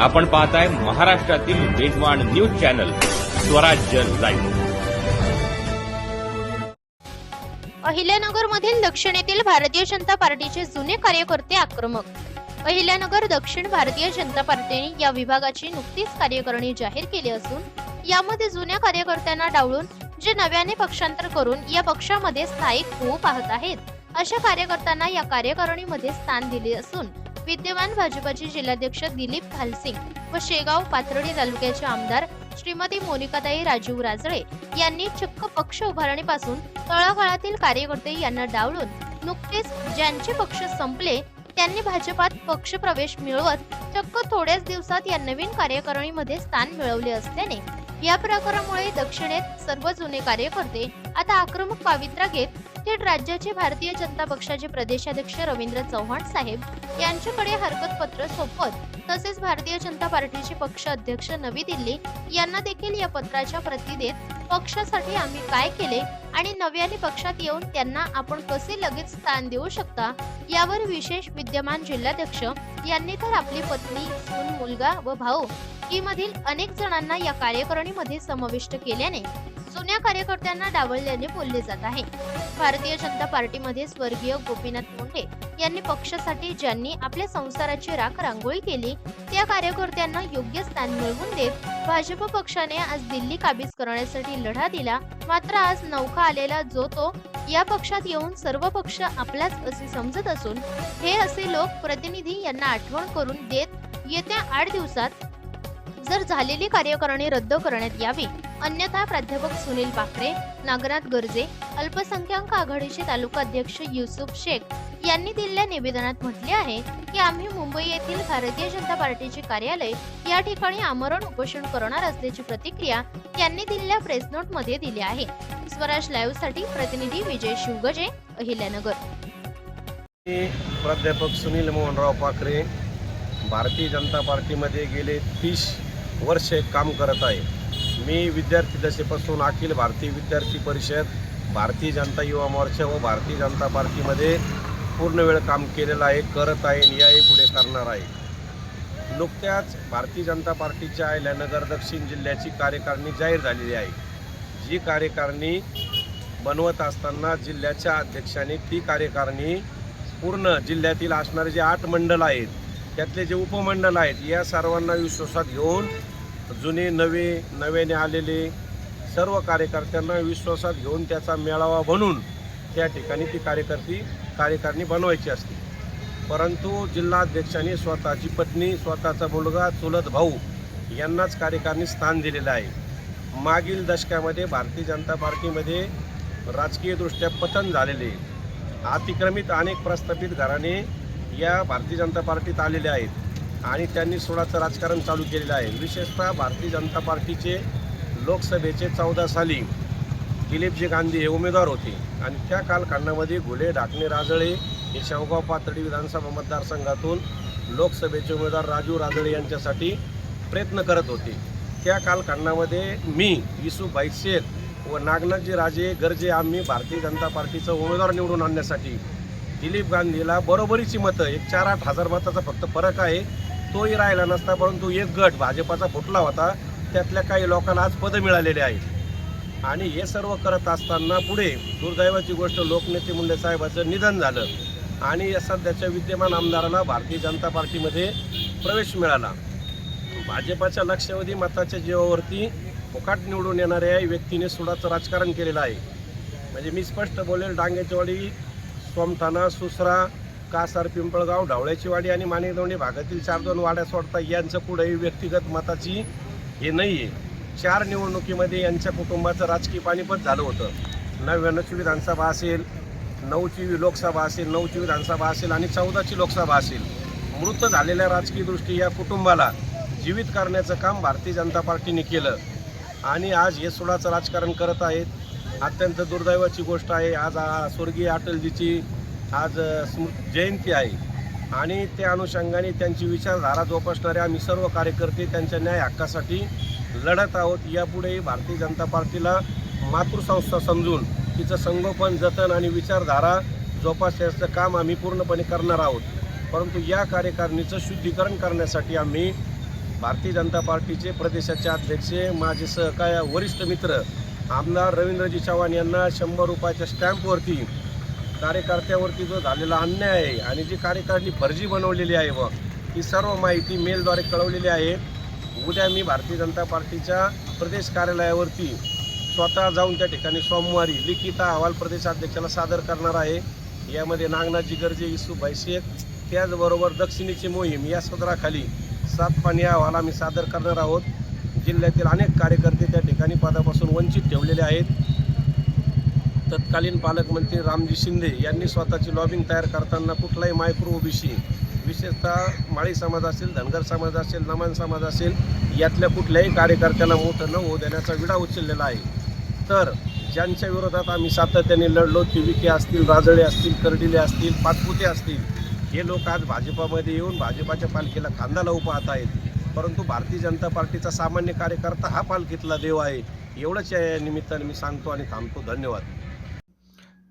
आपण पाहताय महाराष्ट्रातील वेगवान न्यूज चॅनल स्वराज्य लाईव्ह. अहिल्यानगरमधील दक्षिणेतील भारतीय जनता पार्टीचे जुने कार्यकर्ते आक्रमक. अहिल्यानगर दक्षिण भारतीय जनता पार्टीने या विभागाची नुकतीच कार्यकारिणी जाहीर केली असून यामध्ये जुन्या कार्यकर्त्यांना डावळून जे नव्याने पक्षांतर करून या पक्षामध्ये स्थायिक होऊ पाहत आहेत अशा कार्यकर्त्यांना या कार्यकारिणीमध्ये स्थान दिले असून विद्यमान भाजपाचे जिल्हाध्यक्ष दिलीप भालसिंग व शेगाव पाथर्डी तालुक्याचे आमदार श्रीमती मोनिकाताई राजीव राजळे यांनी चक्क पक्ष उभारणीपासून तळागाळातील कार्यकर्ते यांना डावलून नुकतेच ज्यांचे पक्ष संपले त्यांनी भाजपात पक्षप्रवेश मिळवत चक्क थोड्याच दिवसात या नवीन कार्यकारिणीमध्ये स्थान मिळवले असल्याने या प्रकारामुळे दक्षिणेत सर्व जुने कार्यकर्ते आता आक्रमक पावित्रा घेत थेट राज्याचे भारतीय जनता पक्षाचे प्रदेशाध्यक्ष रवींद्र चव्हाण साहेब यांच्याकडे हरकत पत्र सोपवत तसेच भारतीय जनता पार्टीचे पक्ष अध्यक्ष नवी दिल्ली यांना देखील या पत्राच्या प्रती देत पक्षासाठी आम्ही काय केले आणि नव्याने पक्षात येऊन त्यांना आपण कसे लगेच स्थान देऊ शकता यावर विशेष विद्यमान जिल्हाध्यक्ष यांनी तर आपली पत्नी सून मुलगा व भाऊ ही मधील अनेक जणांना या कार्यकारिणीमध्ये समाविष्ट केल्याने जुन्या कार्यकर्त्यांना डावलल्याने बोलले जात आहे. भारतीय जनता पार्टीमध्ये स्वर्गीय गोपीनाथ मुंडे यांनी पक्षासाठी ज्यांनी आपल्या संसाराची राख रांगोळी केली त्या कार्यकर्त्यांना योग्य स्थान मिळवून देत भाजप पक्षाने आज दिल्ली काबीज करण्यासाठी लढा दिला. मात्र आज नौका आलेला जो तो या पक्षात येऊन सर्व पक्ष आपलाच असे समजत असून हे असे लोक प्रतिनिधी यांना आठवण करून देत येत्या आठ दिवसात जर झालेली कार्यकारणी रद्द करण्यात यावी अन्यथा प्राध्यापक सुनील बाकरे नागनाथ गर्जे अल्पसंख्याक आघाडीचे तालुका अध्यक्ष युसुफ शेख यांनी दिलेल्या निवेदनात म्हटले आहे की आम्ही मुंबई येथील भारतीय जनता पार्टीचे कार्यालय या ठिकाणी आमरण उपोषण करणार असल्याची प्रतिक्रिया त्यांनी दिलेल्या प्रेस नोटमध्ये दिली आहे. स्वराज लाईव्हसाठी प्रतिनिधी विजय शिवगजे अहिल्यानगर. प्राध्यापक सुनील मोहनराव पाखरे भारतीय जनता पार्टीमध्ये गेले तीस वर्षे काम करत आहे मी विद्यार्थी दशेपासून अखिल भारतीय विद्यार्थी परिषद भारतीय जनता युवा मोर्चा व भारतीय जनता पार्टीमध्ये पूर्ण वेळ काम केलेलं आहे करत आहे आणि याही पुढे करणार आहे. नुकत्याच भारतीय जनता पार्टीच्या आयल्यानगर दक्षिण जिल्ह्याची कार्यकारिणी जाहीर झालेली आहे. जी कार्यकारिणी बनवत असताना जिल्ह्याच्या अध्यक्षाने ती कार्यकारिणी पूर्ण जिल्ह्यातील असणारे जे आठ मंडल आहेत त्यातले जे उपमंडल आहेत या सर्वांना विश्वासात घेऊन जुने नवे नव्याने आलेले सर्व कार्यकर्त्यांना विश्वासात घेऊन त्याचा मेळावा बनून त्या ठिकाणी ती कार्यकर्ती कार्यकारिणी बनवायची असते. परंतु जिल्हाध्यक्षांनी स्वतःची पत्नी स्वतःचा मुलगा चुलत भाऊ यांनाच कार्यकारिणी स्थान दिलेलं आहे. मागील दशकामध्ये भारतीय जनता पार्टीमध्ये राजकीयदृष्ट्या पतन झालेले अतिक्रमित अनेक प्रस्थापित घराणे या भारतीय जनता पार्टीत आलेले आहेत. आणि त्यांनी सोडाचं राजकारण चालू केलेलं आहे. विशेषतः भारतीय जनता पार्टीचे लोकसभेचे चौदा साली दिलीपजी गांधी हे उमेदवार होते. आणि त्या कालखंडामध्ये घुले ढाकणे राजळे हे शेवगाव पातळी विधानसभा मतदारसंघातून लोकसभेचे उमेदवार राजू राजळे यांच्यासाठी प्रयत्न करत होते. त्या कालखंडामध्ये मी युसुफ शेख व नागनाथजी राजे गरजे आम्ही भारतीय जनता पार्टीचा उमेदवार निवडून आणण्यासाठी दिलीप गांधीला बरोबरीची मतं एक चार आठ हजार मताचा फक्त फरक आहे. तोही राहिला नसता परंतु एक गट भाजपाचा फुटला होता. त्यातल्या काही लोकांना आज पदं मिळालेली आहेत. आणि हे सर्व करत असताना पुढे दुर्दैवाची गोष्ट लोकनेते मुंडे साहेबाचं निधन झालं. आणि या सध्याच्या विद्यमान आमदाराला भारतीय जनता पार्टीमध्ये प्रवेश मिळाला. भाजपाच्या लक्षावधी मताच्या जीवावरती फुकाट निवडून येणाऱ्या व्यक्तीने सुडाचं राजकारण केलेलं आहे. म्हणजे मी स्पष्ट बोलेल डांगेचवाडी सोमठाणा सुसरा कासार पिंपळगाव ढवळ्याची वाडी आणि मानेदोंडी भागातील चार दोन वाड्या सोडता यांचं कुठेही व्यक्तिगत मताची हे नाही आहे चार निवडणुकीमध्ये यांच्या कुटुंबाचं राजकीय पाणीपत झालं होतं. नव्याण्णवची विधानसभा असेल नऊची लोकसभा असेल नऊची विधानसभा असेल आणि चौदाची लोकसभा असेल. मृत झालेल्या राजकीय दृष्टी या कुटुंबाला जीवित करण्याचं काम भारतीय जनता पार्टीने केलं. आणि आज हे सोडाचं राजकारण करत आहेत. अत्यंत दुर्दैवाची गोष्ट आहे. आज स्वर्गीय अटलजीची आज अ, स्मृ जयंती आहे. आणि त्या अनुषंगाने त्यांची विचारधारा जोपासणारे आम्ही सर्व कार्यकर्ते त्यांच्या न्याय हक्कासाठी लढत आहोत. यापुढेही भारतीय जनता पार्टीला मातृसंस्था समजून तिचं संगोपन जतन आणि विचारधारा जोपासण्याचं काम आम्ही पूर्णपणे करणार आहोत. परंतु या कार्यकारिणीचं शुद्धीकरण करण्यासाठी आम्ही भारतीय जनता पार्टीचे प्रदेशाचे अध्यक्ष माझे सहकार्य वरिष्ठ मित्र आमदार रवींद्रजी चव्हाण यांना शंभर रुपयाच्या स्टॅम्पवरती कार्यकर्त्यावरती जो झालेला अन्याय आहे आणि जी कार्यकारिणी फर्जी बनवलेली आहे व ही सर्व माहिती मेलद्वारे कळवलेली आहे उद्या मी भारतीय जनता पार्टीच्या प्रदेश कार्यालयावरती स्वतः जाऊन त्या ठिकाणी सोमवारी लिखित अहवाल प्रदेशाध्यक्षाला सादर करणार आहे. यामध्ये नागनाथजी गर्जे इसुभाई शेख त्याचबरोबर दक्षिणेची मोहीम या सदराखाली सात पाणी अहवाल आम्ही सादर करणार आहोत. जिल्ह्यातील अनेक कार्यकर्ते त्या ठिकाणी पदापासून वंचित ठेवलेले आहेत. तत्कालीन पालकमंत्री रामजी शिंदे यांनी स्वतःची लॉबिंग तयार करताना कुठलाही मायक्रो ओबीसी विशेषतः माळी समाज असेल धनगर समाज असेल नमान समाज असेल यातल्या कुठल्याही कार्यकर्त्याला मोठं न होऊ देण्याचा विडा उचललेला आहे. तर ज्यांच्या विरोधात आम्ही सातत्याने लढलो तिविके विखे असतील राजळे असतील करडिले असतील पाचपुते असतील हे लोक आज भाजपामध्ये येऊन भाजपाच्या पालखीला खांदाला उपाहत पाहत आहेत परंतु भारतीय जनता पार्टीचा सामान्य कार्यकर्ता हा पालखीतला देव आहे. एवढंच या निमित्ताने मी सांगतो आणि थांबतो. धन्यवाद.